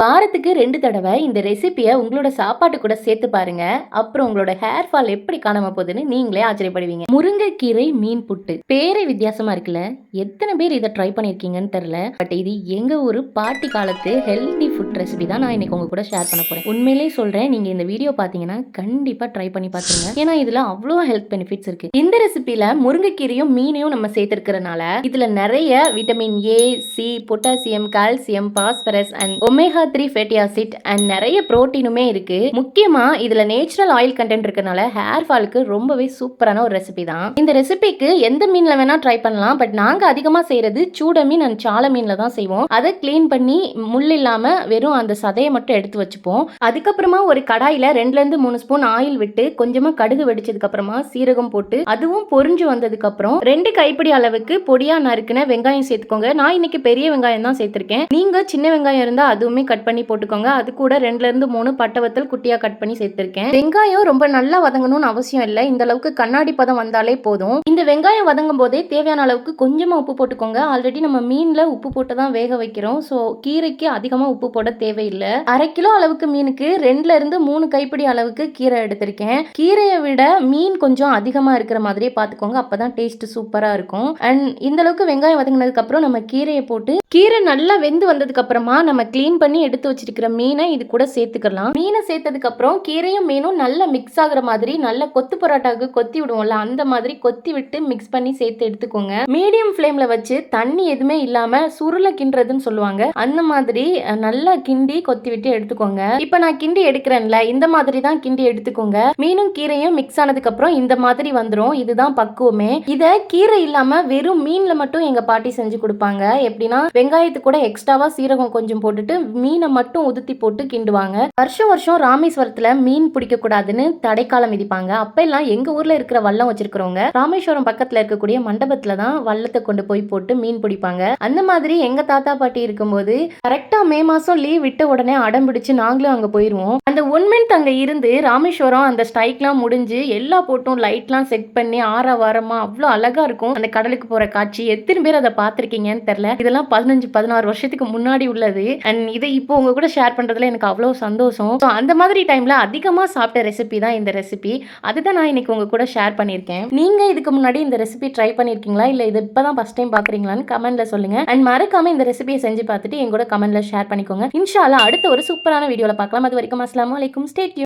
வாரத்துக்கு ரெண்டு தடவை இந்த ரெசிபியை உங்களோட சாப்பாட்டு கூட சேர்த்து பாருங்க. அப்புறம் உங்களோட ஹேர் ஃபால் எப்படி காணாம போகுதுன்னு நீங்களே ஆச்சரியப்படுவீங்க. முருங்கைக்கீரை மீன் புட்டு. பேரே வித்தியாசமா இருக்குல்ல? எத்தனை பேர் இதை ட்ரை பண்ணியிருக்கீங்கன்னு தெரியல. பட் இது எங்க ஊர் பாட்டி காலத்து ஹெல்தி ஃபுட் ரெசிபி தான் நான் இன்னைக்கு உங்க கூட ஷேர் பண்ண போறேன். உண்மையிலேயே சொல்றேன் நீங்க இந்த வீடியோ பார்த்தீங்கன்னா கண்டிப்பா ட்ரை பண்ணி பாத்துருங்க. ஏன்னா இதுல அவ்வளோ ஹெல்த் பெனிஃபிட்ஸ் இருக்கு. இந்த ரெசிபியில முருங்கைக்கீரையும் மீனையும் நம்ம சேர்த்திருக்கிறதுனால இதுல நிறைய vitamin A C potassium calcium phosphorus and omega three fatty acid and நிறைய புரோட்டீனுமே இருக்கு. முக்கியமா இதுல நேச்சுரல் ஆயில் கண்டென்ட் இருக்கனால ஹேர் ஃபாலுக்கு ரொம்பவே சூப்பரான ஒரு ரெசிபி தான். இந்த ரெசிபிக்கு எந்த மீன்ல வேணா ட்ரை பண்ணலாம். பட் நாங்க அதிகமா செய்யறது சூட மீன் அண்ட் சால மீன்ல தான் செய்வோம். அதை க்ளீன் பண்ணி முள் இல்லாம வெறும் அந்த சதையை மட்டும் எடுத்து வச்சுப்போம். அதுக்கப்புறமா ஒரு கடாயில ரெண்டுல இருந்து மூணு ஸ்பூன் ஆயில் விட்டு கொஞ்சமா கடுகு வெடிச்சதுக்கு அப்புறமா சீரகம் போட்டு அதுவும் பொரிஞ்சு வந்ததுக்கு அப்புறம் ரெண்டு கைப்பிடி அளவுக்கு பொடியா நறுக்குன வெங்காயம் சேர்த்துக்கோங்க. நான் இன்னைக்கு பெரிய வெங்காயம் தான் சேர்த்திருக்கேன். நீங்க சின்ன வெங்காயம் இருந்தா அதுவுமே கட் பண்ணி போட்டுக்கோங்க. அது கூட ரெண்டுல இருந்து மூணு பட்டவத்தல் குட்டியா கட் பண்ணி சேர்த்திருக்கேன். வெங்காயம் ரொம்ப நல்லா வதங்கணும்னு அவசியம் இல்லை. இந்த அளவுக்கு கண்ணாடி பதம் வந்தாலே போதும். இந்த வெங்காயம் வதங்கும் போதே தேவையான அளவுக்கு கொஞ்சமா உப்பு போட்டுக்கோங்க. ஆல்ரெடி நம்ம மீன்ல உப்பு போட்டு தான் வேக வைக்கிறோம். ஸோ கீரைக்கு அதிகமா உப்பு போட தேவையில்லை. அரை கிலோ அளவுக்கு மீனுக்கு ரெண்டுல இருந்து மூணு கைப்பிடி அளவுக்கு கீரை எடுத்திருக்கேன். கீரையை விட மீன் கொஞ்சம் அதிகமா இருக்கிற மாதிரியே பார்த்துக்கோங்க. அப்பதான் டேஸ்ட் சூப்பரா இருக்கும். அண்ட் இந்த அளவுக்கு வெங்காயம் வதங்கினதுக்கு அப்புறம் நம்ம கீரையை போட்டு கீரை நல்லா வெந்து வந்ததுக்கு அப்புறமா நம்ம க்ளீன் பண்ணி எடுத்து வச்சிருக்கிற மீனை இது கூட சேர்த்துக்கலாம். மீனை சேர்த்ததுக்கு அப்புறம் கீரையும் மீனும் நல்லா மிக்ஸ் ஆகுற மாதிரி நல்ல கொத்து பரோட்டாவுக்கு கொத்தி விடுவோம்ல அந்த மாதிரி கொத்தி விட்டு மிக்ஸ் பண்ணி சேர்த்து எடுத்துக்கோங்க. மீடியம் ஃப்ளேம்ல வச்சு தண்ணி எதுவுமே இல்லாம சுருள கிண்டுறதுன்னு சொல்லுவாங்க. அந்த மாதிரி நல்லா கிண்டி கொத்தி விட்டு எடுத்துக்கோங்க. இப்போ நான் கிண்டி எடுக்கிறேன்ல இந்த மாதிரி தான் கிண்டி எடுத்துக்கோங்க. மீனும் கீரையும் மிக்ஸ் ஆனதுக்கு அப்புறம் இந்த மாதிரி வந்துடும் இதுதான் பக்குவமே. இதை கீரை இல்லாம வெறும் மீன்ல மட்டும் எங்க பாட்டி செஞ்சு கொடுப்பாங்க. எப்படின்னா வெங்காயத்துக்கு கூட எக்ஸ்ட்ராவா சீரகம் கொஞ்சம் போட்டுட்டு மீனை மட்டும் உதுத்தி போட்டு கிண்டுவாங்க. வருஷம் வருஷம் ராமேஸ்வரத்துல மீன் பிடிக்க கூடாதுன்னு தடைக்காலம் விதிப்பாங்க. அப்ப எல்லாம் எங்க ஊர்ல இருக்கிற வல்லம் வச்சிருக்கிறவங்க ராமேஸ்வரம் பக்கத்துல இருக்கக்கூடிய மண்டபத்துல தான் வள்ளத்தை கொண்டு போய் போட்டு மீன் பிடிப்பாங்க. அந்த மாதிரி எங்க தாத்தா பாட்டி இருக்கும்போது கரெக்டா மே மாசம் லீவ் விட்ட உடனே அடம் பிடிச்சு நாங்களும் அங்க போயிருவோம். அந்த ஒன் மந்த் அங்க இருந்து ராமேஸ்வரம் அந்த ஸ்ட்ரைக்லாம் முடிஞ்சு எல்லா போட்டும் லைட்லாம் செட் பண்ணி ஆற வாரமா அவ்வளோ அழகா இருக்கும். அந்த கடலுக்கு போற காட்சி எத்தனை பேர் அதை பார்த்துருக்கீங்கன்னு தெரியல. இதெல்லாம் பதினஞ்சு பதினாறு வருஷத்துக்கு முன்னாடி உள்ளது. அண்ட் இதை இப்போ உங்க கூட ஷேர் பண்றதுல எனக்கு அவ்வளோ சந்தோஷம். ஸோ அந்த மாதிரி டைம்ல அதிகமாக சாப்பிட்ட ரெசிபி தான் இந்த ரெசிபி அதுதான் நான் இன்னைக்கு உங்க கூட ஷேர் பண்ணியிருக்கேன். நீங்க இதுக்கு முன்னாடி இந்த ரெசிபி ட்ரை பண்ணியிருக்கீங்களா? இல்லை இது இப்போதான் ஃபர்ஸ்ட் டைம் பாக்குறீங்களான்னு கமெண்ட்ல சொல்லுங்க. அண்ட் மறக்காம இந்த ரெசிபியை செஞ்சு பார்த்துட்டு என் கூட கமெண்ட்ல ஷேர் பண்ணிக்கோங்க. இன்ஷால்லா அடுத்த ஒரு சூப்பரான வீடியோவில் பார்க்கலாம். அது வரைக்கும் அஸ்லாம் வலைக்கும் ஸ்டேட்